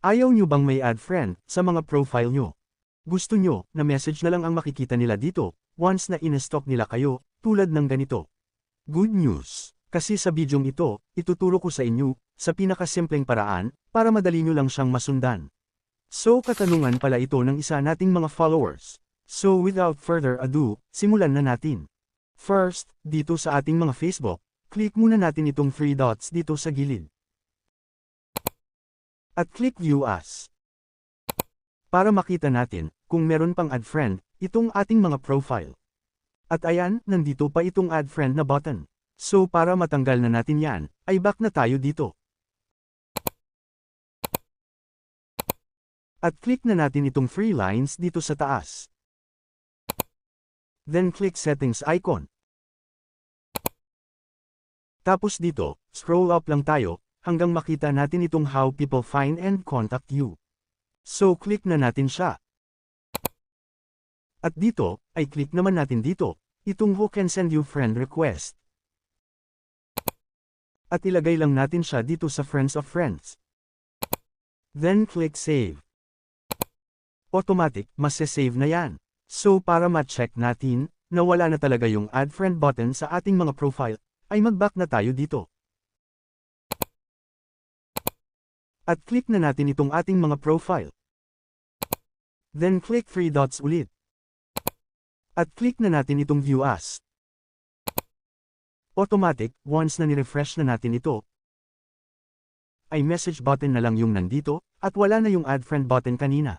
Ayaw nyo bang may add friend sa mga profile nyo? Gusto nyo na message na lang ang makikita nila dito once na in-stock nila kayo, tulad ng ganito. Good news! Kasi sa bidyong ito, ituturo ko sa inyo, sa pinakasimpleng paraan, para madali nyo lang siyang masundan. So katanungan pala ito ng isa nating mga followers. So without further ado, simulan na natin. First, dito sa ating mga Facebook, click muna natin itong three dots dito sa gilid. At click View As. Para makita natin, kung meron pang add friend, itong ating mga profile. At ayan, nandito pa itong add friend na button. So para matanggal na natin yan, ay back na tayo dito. At click na natin itong three lines dito sa taas. Then click Settings icon. Tapos dito, scroll up lang tayo, hanggang makita natin itong How People Find and Contact You. So click na natin siya. At dito, ay click naman natin dito, itong Who Can Send You Friend Request. At ilagay lang natin siya dito sa Friends of Friends. Then click Save. Automatic, masasave na yan. So para ma-check natin, na wala na talaga yung Add Friend button sa ating mga profile, ay mag-back na tayo dito. At click na natin itong ating mga profile. Then click three dots ulit. At click na natin itong View As. Automatic, once na ni-refresh na natin ito, ay message button na lang yung nandito, at wala na yung add friend button kanina.